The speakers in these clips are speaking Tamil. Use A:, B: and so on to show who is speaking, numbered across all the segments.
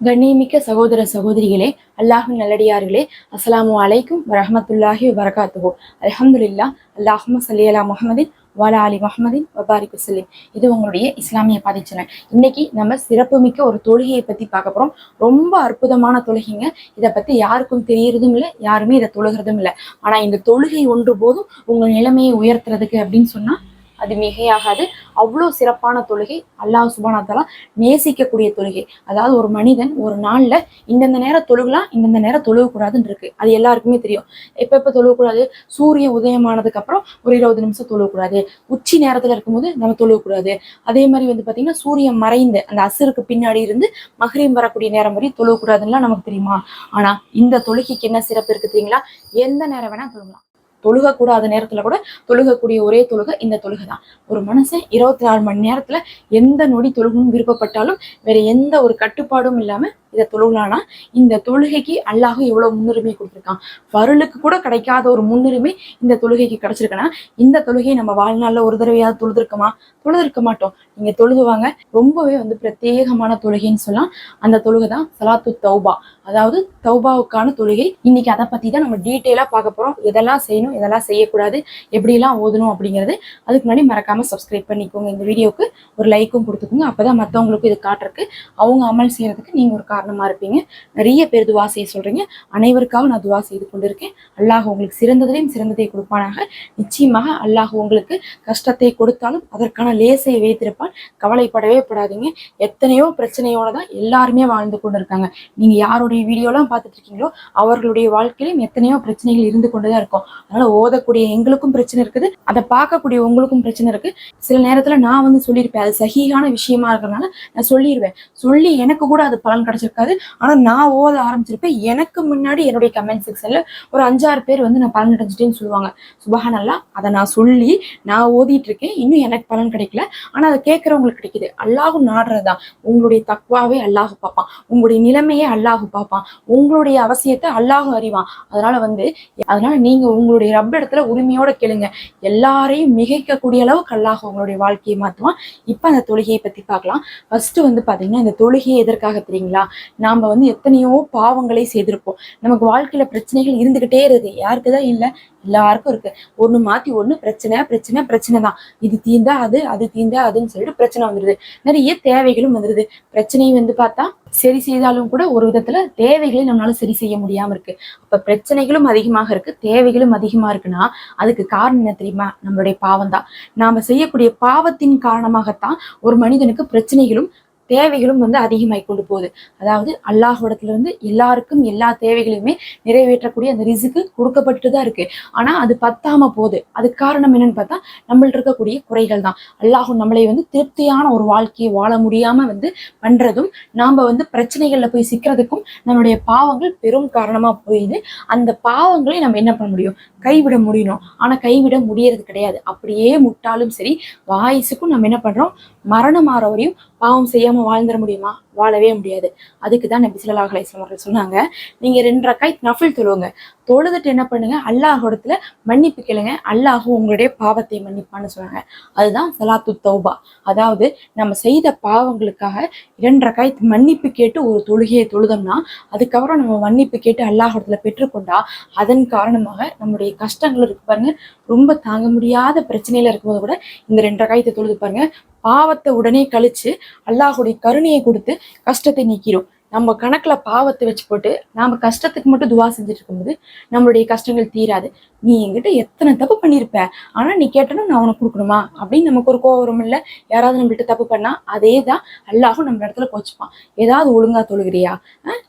A: கண்ணியமிக்க சகோதர சகோதரிகளே அல்லாஹின் நல்லடியார்களே அஸ்ஸலாமு அலைக்கும் வரமத்துல்லாஹி வரகாத்துகோ அல்ஹம்துலில்லா அல்லாஹும் சல்லி அலா முஹம்மதின் வாலா அலி முஹம்மதின் வபாரிக் செல்லி இது உங்களுடைய இஸ்லாமிய பாதை சேனல். இன்னைக்கு நம்ம சிறப்புமிக்க ஒரு தொழுகையை பத்தி பார்க்க போறோம். ரொம்ப அற்புதமான தொழுகைங்க. இதை பத்தி யாருக்கும் தெரியறதும் இல்லை யாருமே இதை தொழுகிறதும் இல்லை. ஆனா இந்த தொழுகை ஒன்று போதும் உங்கள் நிலைமையை உயர்த்துறதுக்கு அப்படின்னு சொன்னா அது மிகையாகாது. அவ்வளோ சிறப்பான தொழுகை. அல்லாஹ் சுபானத்தாலா நேசிக்கக்கூடிய தொழுகை. அதாவது ஒரு மனிதன் ஒரு நாளில் இந்தந்த நேரம் தொழுகலாம் இந்தந்த நேரம் தொழுகக்கூடாதுன்னு இருக்கு. அது எல்லாருக்குமே தெரியும். எப்போ எப்போ தொழுகக்கூடாது? சூரியன் உதயமானதுக்கு அப்புறம் ஒரு இருபது நிமிஷம் தொழுகக்கூடாது. உச்சி நேரத்தில் இருக்கும்போது நம்ம தொழுகக்கூடாது. அதே மாதிரி வந்து பார்த்தீங்கன்னா சூரியன் மறைந்து அந்த அசுருக்கு பின்னாடி இருந்து மகரீம் வரக்கூடிய நேரம் வரை தொழுகக்கூடாதுன்னா நமக்கு தெரியுமா? ஆனால் இந்த தொழுகைக்கு என்ன சிறப்பு இருக்கு தெரியுங்களா? எந்த நேரம் வேணால் தொழுகலாம். தொழுகக்கூடாத நேரத்துல கூட தொழுகக்கூடிய ஒரே தொழுகை இந்த தொழுகை தான் ஒரு மனுஷன் இருபத்தி நாலு மணி நேரத்துல எந்த நொடி தொழுகும் விருப்பப்பட்டாலும் வேற எந்த ஒரு கட்டுப்பாடும் இல்லாம இதை தொழுகலானா இந்த தொழுகைக்கு அல்லாஹ் எவ்வளவு முன்னுரிமை கொடுத்துருக்கான். வருலுக்கு கூட கிடைக்காத ஒரு முன்னுரிமை இந்த தொழுகைக்கு கிடைச்சிருக்குன்னா இந்த தொழுகையை நம்ம வாழ்நாளில் ஒரு தடவையாவது தொழுதுருக்கோமா? தொழுதுருக்க மாட்டோம். நீங்க தொழுதுவாங்க. ரொம்பவே வந்து பிரத்யேகமான தொழுகைன்னு சொல்லலாம். அந்த தொழுகை தான் சலாத்து தௌபா. அதாவது தௌபாவுக்கான தொழுகை. இன்னைக்கு அதை பத்தி தான் நம்ம டீட்டெயிலா பார்க்க போறோம். எதெல்லாம் செய்யணும் எதெல்லாம் செய்யக்கூடாது எப்படிலாம் ஓதணும் அப்படிங்கிறது. அதுக்கு முன்னாடி மறக்காம சப்ஸ்கிரைப் பண்ணிக்கோங்க. இந்த வீடியோக்கு ஒரு லைக்கும் கொடுத்துக்கோங்க. அப்பதான் மற்றவங்களுக்கும் இது காட்டுறதுக்கு அவங்க அமல் செய்யறதுக்கு நீங்க ஒரு காரணமா இருப்பீங்க. நிறைய பேர் துவா செய்ய சொல்றீங்க. அனைவருக்காக நான் துவா செய்து கொண்டிருக்கேன். அல்லாஹ் உங்களுக்கு சிறந்ததிலையும் சிறந்ததை கொடுப்பானாக. நிச்சயமாக அல்லாஹ் உங்களுக்கு கஷ்டத்தை கொடுத்தாலும் அதற்கான லேசை வைத்திருப்பான். கவலைப்படவே படாதீங்க. எத்தனையோ பிரச்சனையோட தான் எல்லாருமே வாழ்ந்து கொண்டு இருக்காங்க நீங்க யாருடைய வீடியோலாம் பார்த்துட்டு இருக்கீங்களோ அவர்களுடைய வாழ்க்கையிலும் எத்தனையோ பிரச்சனைகள் இருந்து கொண்டுதான் இருக்கும். அதனால ஓதக்கூடிய எங்களுக்கும் பிரச்சனை இருக்குது. அதை பார்க்கக்கூடிய உங்களுக்கும் பிரச்சனை இருக்கு. சில நேரத்துல நான் வந்து சொல்லியிருப்பேன். அது சகிகான விஷயமா இருக்கிறதுனால நான் சொல்லிடுவேன் சொல்லி எனக்கு கூட அது பலன் இருக்காது ஆனால் நான் ஓத ஆரம்பிச்சிருப்பேன். எனக்கு முன்னாடி என்னுடைய கமெண்ட் செக்ஷனில் ஒரு அஞ்சாறு பேர் வந்து நான் பலன் அடைஞ்சிட்டேன்னு சொல்லுவாங்க. சுபஹானல்லா அதை நான் சொல்லி நான் ஓதிட்டு இருக்கேன் இன்னும் எனக்கு பலன் கிடைக்கல. ஆனால் அதை கேட்கறவங்களுக்கு கிடைக்குது. அல்லாஹும் நாடுறதுதான். உங்களுடைய தக்வாவே அல்லாஹு பார்ப்பான். உங்களுடைய நிலைமையே அல்லாஹு பார்ப்பான். உங்களுடைய அவசியத்தை அல்லாஹும் அறிவான். அதனால வந்து அதனால நீங்க உங்களுடைய ரப்ப இடத்துல உரிமையோட கேளுங்க. எல்லாரையும் மிகைக்கக்கூடிய அளவுக்கு அல்லாஹ் உங்களுடைய வாழ்க்கையை மாற்றுவான் இப்போ அந்த தொழுகையை பற்றி பார்க்கலாம். ஃபர்ஸ்ட் வந்து பார்த்தீங்கன்னா இந்த தொழுகையை எதற்காக தெரியுங்களா? நாம வந்து எத்தனையோ பாவங்களை செய்திருப்போம். நமக்கு வாழ்க்கையில பிரச்சனைகள் இருந்துகிட்டே இருக்குது யாருக்கு தான் இல்லை? எல்லாருக்கும் இருக்குது ஒன்று மாத்தி ஒண்ணு பிரச்சனை பிரச்சனை பிரச்சனை தான். இது தீந்தா அது அது தீந்தா அதுன்னு சொல்லிட்டு பிரச்சனை வந்துடுது நிறைய தேவைகளும் வந்துடுது பிரச்சனை வந்து பார்த்தா சரி செய்தாலும் கூட ஒரு விதத்துல தேவைகளை நம்மளால சரி செய்ய முடியாம இருக்கு. அப்ப பிரச்சனைகளும் அதிகமாக இருக்கு. தேவைகளும் அதிகமா இருக்குன்னா அதுக்கு காரணம் என்ன தெரியுமா? நம்மளுடைய பாவம் தான். நாம செய்யக்கூடிய பாவத்தின் காரணமாகத்தான் ஒரு மனிதனுக்கு பிரச்சனைகளும் தேவைகளும் வந்து அதிகமாகி கொண்டு போகுது. அதாவது அல்லாஹ்விடத்துல இருந்து எல்லாருக்கும் எல்லா தேவைகளையுமே நிறைவேற்றக்கூடிய அந்த ரிசுக்கு கொடுக்கப்பட்டு தான் இருக்கு. ஆனா அது பத்தாம போகுது. அதுக்கு காரணம் என்னன்னு பார்த்தா நம்மள்ட்ட இருக்கக்கூடிய குறைகள் தான். அல்லாஹ் நம்மளை வந்து திருப்தியான ஒரு வாழ்க்கையை வாழ முடியாம வந்து பண்றதும் நாம வந்து பிரச்சனைகள்ல போய் சிக்கிறதுக்கும் நம்மளுடைய பாவங்கள் பெரும் காரணமா போயிடுது அந்த பாவங்களை நம்ம என்ன பண்ண முடியும்? கைவிட முடியணும். ஆனா கைவிட முடியறது கிடையாது. அப்படியே முட்டாலும் சரி வாய்ஸுக்கும் நம்ம என்ன பண்றோம்? மரணம் ஆற வரையும் பாவம் செய்யாம வாழ்ந்துட முடியுமா? வாழவே முடியாது. அதுக்கு தான் நபி ஸல்லல்லாஹு அவர்கள் சொன்னாங்க. நீங்க ரெண்டு ரக்காய் நஃபில் தொழுவுங்க. தொழுதுட்டு என்ன பண்ணுங்க? அல்லாஹோடத்துல மன்னிப்பு கேளுங்க. அல்லாஹும் உங்களுடைய பாவத்தை மன்னிப்பான்னு சொன்னாங்க அதுதான் சலாத்து தௌபா. அதாவது நம்ம செய்த பாவங்களுக்காக இரண்டரை காய் மன்னிப்பு கேட்டு ஒரு தொழுகையை தொழுதோம்னா அதுக்கப்புறம் நம்ம மன்னிப்பு கேட்டு அல்லாஹோடத்துல பெற்றுக்கொண்டா அதன் காரணமாக நம்முடைய கஷ்டங்கள் இருக்கு பாருங்க. ரொம்ப தாங்க முடியாத பிரச்சனையில இருக்கும்போது கூட இந்த ரெண்டரை காயத்தை தொழுது பாருங்க. பாவத்தை உடனே கழிச்சு அல்லாஹுடைய கருணையை கொடுத்து கஷ்டத்தை நீக்கிடும் நம்ம கணக்குல பாவத்தை வச்சு போட்டு நாம கஷ்டத்துக்கு மட்டும் துவா செஞ்சுட்டு இருக்கும்போது நம்மளுடைய கஷ்டங்கள் தீராது. நீ என்கிட்ட எத்தனை தப்பு பண்ணியிருப்ப ஆனா நீ கேட்டனும் நான் உனக்கு கொடுக்கணுமா? அப்படின்னு நமக்கு ஒரு கோவம் இல்லை. இல்ல யாராவது நம்மள்கிட்ட தப்பு பண்ணா அதே தான் அல்லாஹும் நம்ம இடத்துல கோச்சுப்பான். ஏதாவது ஒழுங்கா தொழுகிறியா?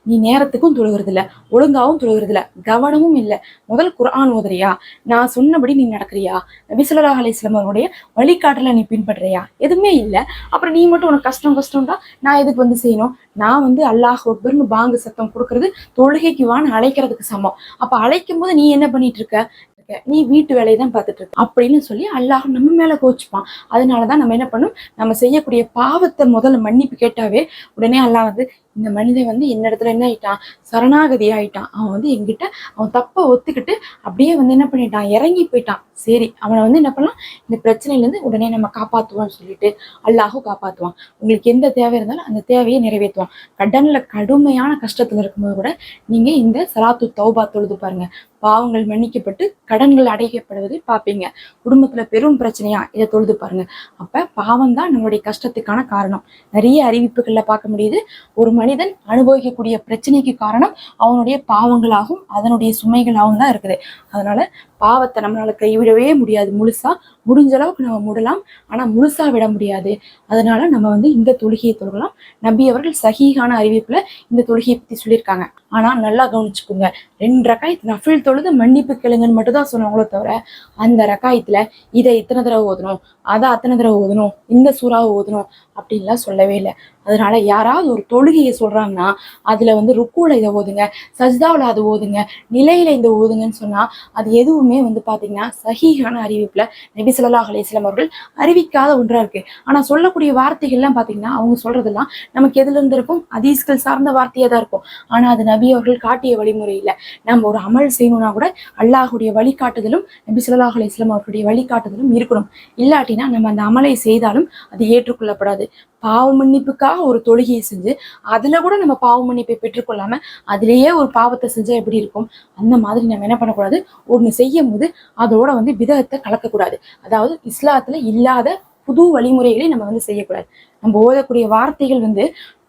A: நீ நேரத்துக்கும் தொழுகிறது இல்ல ஒழுங்காவும் தொழுகிறது இல்ல கவனமும் இல்ல. முதல் குரான் ஓதுறியா? நான் சொன்னபடி நீ நடக்கிறியா? நபிசுல்லா ஸல்லல்லாஹு அலைஹி வழிகாட்டல நீ பின்பற்றுறியா? எதுவுமே இல்லை. அப்புறம் நீ மட்டும் உனக்கு கஷ்டம் கஷ்டம்டா? நான் எதுக்கு வந்து செய்யணும்? நான் வந்து அல்லாஹ் அக்பர்னு பாங்கு சத்தம் கொடுக்கறது தொழுகைக்கு வான்னு அழைக்கிறதுக்கு சமம். அப்ப அழைக்கும் போது நீ என்ன பண்ணிட்டு இருக்க? இருக்க. நீ வீட்டு வேலையை தான் பார்த்துட்டு இருக்க. அப்படின்னு சொல்லி அல்லாஹ் நம்ம மேல கோச்சுப்பான் அதனாலதான் நம்ம என்ன பண்ணும் நம்ம செய்யக்கூடிய பாவத்தை முதல்ல மன்னிப்பு கேட்டாவே உடனே அல்லாஹ் வந்து இந்த மனிதன் வந்து என்னிடத்துல என்ன ஆயிட்டான்? சரணாகதி ஆயிட்டான். அவன் வந்து எங்கிட்ட அவன் தப்பை ஒத்துக்கிட்டு அப்படியே வந்து என்ன பண்ணிட்டான்? இறங்கி போயிட்டான். சரி அவனை வந்து என்ன பண்ணலாம்? இந்த பிரச்சனையில இருந்து உடனே நம்ம காப்பாத்துவோம்னு சொல்லிட்டு அல்லாஹும் காப்பாத்துவான். உங்களுக்கு எந்த தேவை இருந்தாலும் அந்த தேவையை நிறைவேற்றுவான். கடன்ல கடுமையான கஷ்டத்துல இருக்கும்போது கூட நீங்க இந்த சலாத்து தௌபா தொழுது பாருங்க. பாவங்கள் மன்னிக்கப்பட்டு கடன்கள் அடைக்கப்படுவதை பார்ப்பீங்க. குடும்பத்துல பெரும் பிரச்சனையா இதை தொழுது பாருங்க. அப்ப பாவம் தான் நம்மளுடைய கஷ்டத்துக்கான காரணம். நிறைய அறிவிப்புகள்ல பார்க்க முடியுது. ஒரு மனிதன் அனுபவிக்கக்கூடிய பிரச்சனைக்கு காரணம் அவனுடைய பாவங்களாகவும் அதனுடைய சுமைகளாகவும் தான் இருக்குது. அதனால பாவத்தை நம்மளால கைவிடவே முடியாது முழுசா. முடிஞ்ச அளவுக்கு நம்ம முடலாம். ஆனா முழுசா விட முடியாது. அதனால நம்ம வந்து இந்த தொழுகையை தொழுகலாம். நபி அவர்கள் சகிகான அறிவிப்புல இந்த தொழுகையை பத்தி சொல்லியிருக்காங்க. ஆனால் நல்லா கவனிச்சுக்கோங்க. ரெண்டு ரக்காயத்து நஃபில் தொழுது மன்னிப்பு கேளுங்கன்னு மட்டும் தான் சொன்னாங்களோ தவிர அந்த ரக்காயத்தில் இதை இத்தனை தடவை ஓதணும் அதை அத்தனை தடவை ஓதணும் இந்த சூறாவை ஓதணும் அப்படின்லாம் சொல்லவே இல்லை. அதனால யாராவது ஒரு தொழுகையை சொல்கிறாங்கன்னா அதில் வந்து ருக்கூல இதை ஓதுங்க சஜ்தாவில் அதை ஓதுங்க நிலையில் இந்த ஓதுங்கன்னு சொன்னால் அது எதுவுமே வந்து பார்த்தீங்கன்னா சஹீஹான அறிவிப்பில் நபி ஸல்லல்லாஹு அவர்கள் அறிவிக்காத ஒன்றாக இருக்குது ஆனால் சொல்லக்கூடிய வார்த்தைகள்லாம் பார்த்தீங்கன்னா அவங்க சொல்றதெல்லாம் நமக்கு எதுலேருந்து இருக்கும்? அதீஸ்கள் சார்ந்த வார்த்தையாக தான் இருக்கும். ஆனால் அது நபி அவர்கள் காட்டிய வழிமுறையில் நம்ம ஒரு அமல் செய்யணும்னா கூட அல்லாஹுடைய வழிகாட்டுதலும் நபி சுல்லாஹ் அலி இஸ்லாம் அவர்களுடைய வழிகாட்டுதலும் இருக்கணும். இல்லாட்டினா நம்ம அந்த அமலை செய்தாலும் அது ஏற்றுக்கொள்ளப்படாது. பாவ மன்னிப்புக்காக ஒரு தொழுகையை செஞ்சு அதுல கூட நம்ம பாவ மன்னிப்பை பெற்றுக்கொள்ளாம அதுலயே ஒரு பாவத்தை செஞ்சால் எப்படி இருக்கும்? அந்த மாதிரி நம்ம என்ன பண்ணக்கூடாது? ஒண்ணு செய்யும் போது அதோட வந்து விதத்தை கலக்கக்கூடாது. அதாவது இஸ்லாத்தில் இல்லாத புது வழிமுறைகளை நம்ம வந்து செய்யக்கூடாது. நம்ம ஓதக்கூடிய வார்த்தைகள் வந்து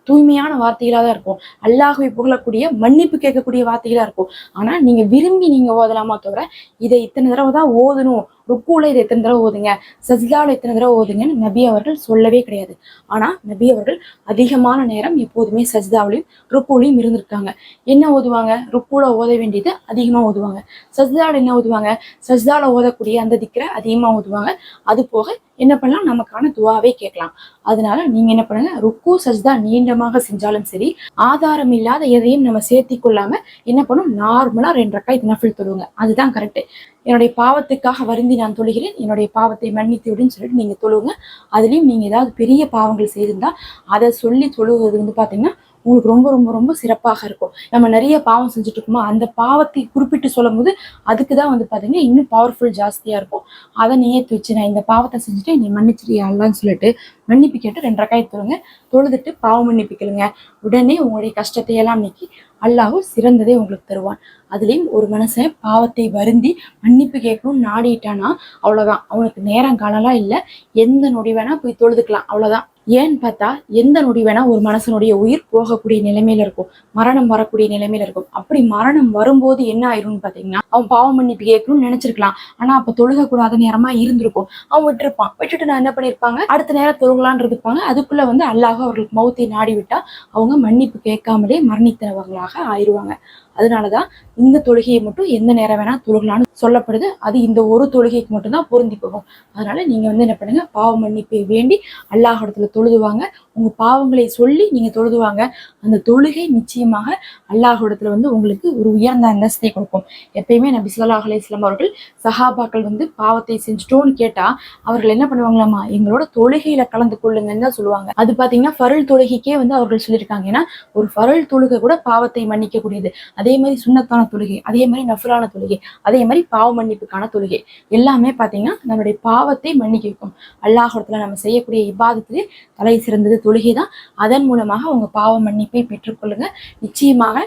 A: தூய்மையான வார்த்தைகளா தான் இருக்கும். அல்லாஹுவை புகழக்கூடிய மன்னிப்பு கேட்கக்கூடிய வார்த்தைகளா இருக்கும். ஆனா நீங்க விரும்பி நீங்க ஓதலாமா தவிர இதை இத்தனை தடவை தான் ஓதணும். ருக்கூல இதை எத்தனை தடவை ஓதுங்க? சஜிதாவில் எத்தனை தடவை ஓதுங்கன்னு நபி அவர்கள் சொல்லவே கிடையாது. ஆனா நபி அவர்கள் அதிகமான நேரம் எப்போதுமே சஜிதாவிலையும் ருக்கூலையும் இருந்திருக்காங்க. என்ன ஓதுவாங்க? ருக்கூல ஓத வேண்டியது அதிகமா ஓதுவாங்க. சஜிதாவில் என்ன ஓதுவாங்க? சஜிதாவில் ஓதக்கூடிய அந்த திக்கரை அதிகமா ஓதுவாங்க. அது போக என்ன பண்ணலாம்? நமக்கான துவாவே கேட்கலாம். அதனால நீங்க என்ன பண்ணுங்க? ருக்கு சஜ்தா நீண்டமாக செஞ்சாலும் சரி ஆதாரம் இல்லாத எதையும் நம்ம சேர்த்தி கொள்ளாம என்ன பண்ணும்? நார்மலா ரெண்டு ரக்காய் நஃபில் தொழுவுங்க. அதுதான் கரெக்ட் என்னுடைய பாவத்துக்காக வருந்தி நான் தொழுகிறேன். என்னுடைய பாவத்தை மன்னித்து விடுன்னு சொல்லிட்டு நீங்கள் தொழுவுங்க அதுலேயும் நீங்கள் ஏதாவது பெரிய பாவங்கள் செய்திருந்தா அதை சொல்லி தொழுவது வந்து பார்த்தீங்கன்னா உங்களுக்கு ரொம்ப ரொம்ப ரொம்ப சிறப்பாக இருக்கும். நம்ம நிறைய பாவம் செஞ்சுட்டு இருக்கோமா அந்த பாவத்தை குறிப்பிட்டு சொல்லும் போது அதுக்கு தான் வந்து பார்த்தீங்கன்னா இன்னும் பவர்ஃபுல் ஜாஸ்தியாக இருக்கும். அதை நியத்து வச்சு நான் இந்த பாவத்தை செஞ்சுட்டு நீ மன்னிச்சிரியா சொல்லிட்டு மன்னிப்பு கேட்டு ரெண்டு ரக்காய் தொழுங்க. தொழுதுட்டு பாவம் மன்னிப்பு கேளுங்க உடனே உங்களுடைய கஷ்டத்தை எல்லாம் நீக்கி அல்லாஹும் சிறந்ததே உங்களுக்கு தருவான். அதுலேயும் ஒரு மனுஷன் பாவத்தை வருந்தி மன்னிப்பு கேட்கணும்னு நாடிட்டானா அவ்வளோதான் அவனுக்கு நேரம் காலம்லாம் இல்லை. எந்த நொடி வேணால் போய் தொழுதுக்கலாம் அவ்வளோதான் ஏன்னு பார்த்தா எந்த நொடி வேணா ஒரு மனசனுடைய உயிர் போகக்கூடிய நிலைமையில இருக்கும். மரணம் வரக்கூடிய நிலைமையில இருக்கும். அப்படி மரணம் வரும்போது என்ன ஆயிரும்னு பாத்தீங்கன்னா அவன் பாவம் மன்னிப்பு கேட்கணும்னு நினைச்சிருக்கலாம். ஆனா அப்ப தொழுக கூடாத நேரமா இருந்திருக்கும். அவன் விட்டுருப்பான். விட்டுட்டு நான் என்ன பண்ணிருப்பாங்க? அடுத்த நேரம் தொழுகலான் இருப்பாங்க அதுக்குள்ள வந்து அல்லாஹ் அவர்களுக்கு மௌத்தை நாடி விட்டா அவங்க மன்னிப்பு கேட்காமலே மரணித்தவர்களாக ஆயிருவாங்க. அதனாலதான் இந்த தொழுகையை மட்டும் எந்த நேரம் வேணா தொழுகலான்னு சொல்லப்படுது. அது இந்த ஒரு தொழுகைக்கு மட்டும்தான் பொருந்தி போகும். அதனால நீங்க வந்து என்ன பண்ணுங்க? பாவ மன்னிப்பை வேண்டி அல்லாஹ் இடத்துல தொழுதுவாங்க. உங்க பாவங்களை சொல்லி நீங்க தொழுதுவாங்க. அந்த தொழுகை நிச்சயமாக அல்லாஹிடத்துல வந்து உங்களுக்கு ஒரு உயர்ந்த அந்தஸ்தை கொடுக்கும். எப்பயுமே நபி ஸல்லல்லாஹு அலைஹி அவர்கள் சஹாபாக்கள் வந்து பாவத்தை செஞ்சுட்டோன்னு கேட்டா அவர்கள் என்ன பண்ணுவாங்களாமா எங்களோட தொழுகையில கலந்து கொள்ளுங்கன்னு தான் சொல்லுவாங்க. அது பாத்தீங்கன்னா ஃபருள் தொழுகைக்கே வந்து அவர்கள் சொல்லியிருக்காங்க. ஏன்னா ஒரு ஃபருள் தொழுகை கூட பாவத்தை மன்னிக்கக்கூடியது. அதே மாதிரி சுண்ணத்தான தொழுகை அதே மாதிரி நஃபலான தொழுகை அதே மாதிரி பாவ மன்னிப்புக்கான தொழுகை. எல்லாமே பாத்தீங்கன்னா நம்மளுடைய பாவத்தை மன்னிக்க வைக்கும். அல்லாஹத்துல நம்ம செய்யக்கூடிய இபாதத்திலே தலை சிறந்தது தொழுகை தான் அதன் மூலமாக உங்க பாவ மன்னிப்பை பெற்றுக்கொள்ளுங்க. நிச்சயமாக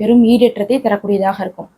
A: பெரும் ஈடேற்றத்தை தரக்கூடியதாக இருக்கும்.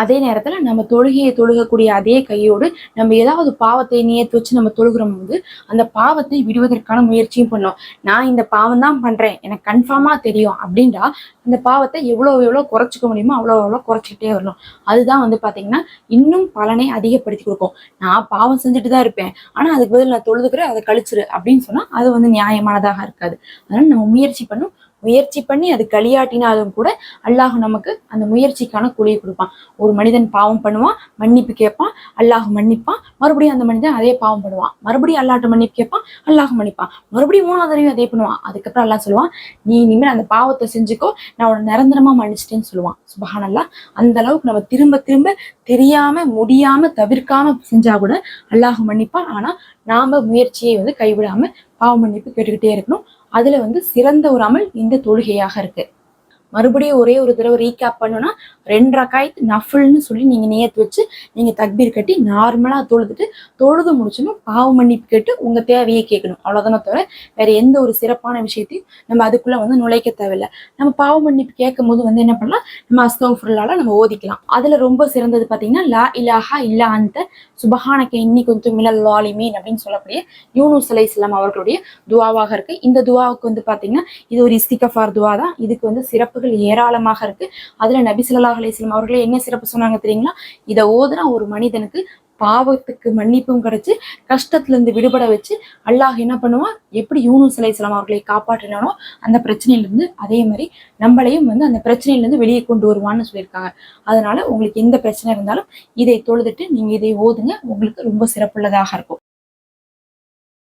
A: அதே நேரத்துல நம்ம தொழுகையை தொழுகக்கூடிய அதே கையோடு நம்ம ஏதாவது பாவத்தை நியத்து வச்சு நம்ம தொழுகிறோம் போது அந்த பாவத்தை விடுவதற்கான முயற்சியும் பண்ணோம். நான் இந்த பாவம் தான் பண்றேன் எனக்கு கன்ஃபார்மா தெரியும் அப்படின்றா அந்த பாவத்தை எவ்வளவு எவ்வளவு குறைச்சிக்க முடியுமோ அவ்வளோ எவ்வளோ குறைச்சிக்கிட்டே வரணும். அதுதான் வந்து பாத்தீங்கன்னா இன்னும் பலனை அதிகப்படுத்தி கொடுக்கும். நான் பாவம் செஞ்சுட்டு தான் இருப்பேன் ஆனா அதுக்கு பதில் நான் தொழுதுக்கிறேன் அதை கழிச்சிரு அப்படின்னு சொன்னா அது வந்து நியாயமானதாக இருக்காது. அதனால நம்ம முயற்சி பண்ணும் முயற்சி பண்ணி அது களியாட்டினாலும் கூட அல்லாஹ் நமக்கு அந்த முயற்சிக்கான கூலியை கொடுப்பான். ஒரு மனிதன் பாவம் பண்ணுவான் மன்னிப்பு கேட்பான் அல்லாஹ் மன்னிப்பான். மறுபடியும் அந்த மனிதன் அதே பாவம் பண்ணுவான். மறுபடியும் அல்லாட்ட மன்னிப்பு கேட்பான் அல்லாஹ் மன்னிப்பான். மறுபடியும் மூணாவது தடவையும் அதே பண்ணுவான். அதுக்கப்புறம் அல்லாஹ் சொல்லுவான் நீ இனிமேல் அந்த பாவத்தை செஞ்சுக்கோ நான் உன நிரந்தரமா மன்னிச்சிட்டேன்னு சொல்லுவான். சுபஹானல்லா அந்த அளவுக்கு நம்ம திரும்ப திரும்ப தெரியாம முடியாம தவிர்க்காம செஞ்சா கூட அல்லாஹ் மன்னிப்பான். ஆனா நாம முயற்சியை வந்து கைவிடாம பாவ மன்னிப்பு கேட்டுக்கிட்டே இருக்கணும். அதுல வந்து சிறந்த ஒரு அமல் இந்த தொழுகையாக இருக்கு. மறுபடியும் ஒரே ஒரு தடவை ரீகேப் பண்ணோம்னா ரெண்டு ரக்காயத் நஃபுல்னு சொல்லி நீங்க நேயத்து வச்சு நீங்க தக்பீர் கட்டி நார்மலா தொழுதுட்டு தொழுது முடிச்சோன்னா பாவ மன்னிப்பு கேட்டு உங்க தேவையை கேட்கணும். அவ்வளவுதானே தவிர வேற எந்த ஒரு சிறப்பான விஷயத்தையும் நம்ம அதுக்குள்ள வந்து நுழைக்க தேவையில்லை. நம்ம பாவ மன்னிப்பு கேட்கும் போது வந்து என்ன பண்ணலாம்? நம்ம அஸ்தோஃபுல்லால நம்ம ஓதிக்கலாம். அதுல ரொம்ப சிறந்தது பாத்தீங்கன்னா லா இலாஹா இல்லா அந்த சுபஹானக்க இன்னி கொஞ்சம் மினல் லாலிமீன் அப்படின்னு சொல்லக்கூடிய யூனூஸ் அலை இஸ்லாம் அவர்களுடைய துவாவாக இருக்கு. இந்த துவாவுக்கு வந்து பாத்தீங்கன்னா இது ஒரு இஸ்திகஃபார் துவா தான். இதுக்கு வந்து சிறப்பு சிறப்புகள் ஏராளமாக இருக்கு. அதுல நபி ஸல்லல்லாஹு அலைஹி அவர்களே என்ன சிறப்பு சொன்னாங்க தெரியுங்களா? இதை ஓதுனா ஒரு மனிதனுக்கு பாவத்துக்கு மன்னிப்பும் கிடைச்சு கஷ்டத்துல இருந்து விடுபட வச்சு அல்லாஹ் என்ன பண்ணுவான்? எப்படி யூனு சிலை அலைஹிஸ்ஸலாம் அவர்களை காப்பாற்றினானோ அந்த பிரச்சனையில இருந்து அதே மாதிரி நம்மளையும் வந்து அந்த பிரச்சனையில இருந்து வெளியே கொண்டு வருவான்னு சொல்லியிருக்காங்க. அதனால உங்களுக்கு எந்த பிரச்சனை இருந்தாலும் இதை தொழுதுட்டு நீங்க இதை ஓதுங்க. உங்களுக்கு ரொம்ப சிறப்புள்ளதாக இருக்கும்.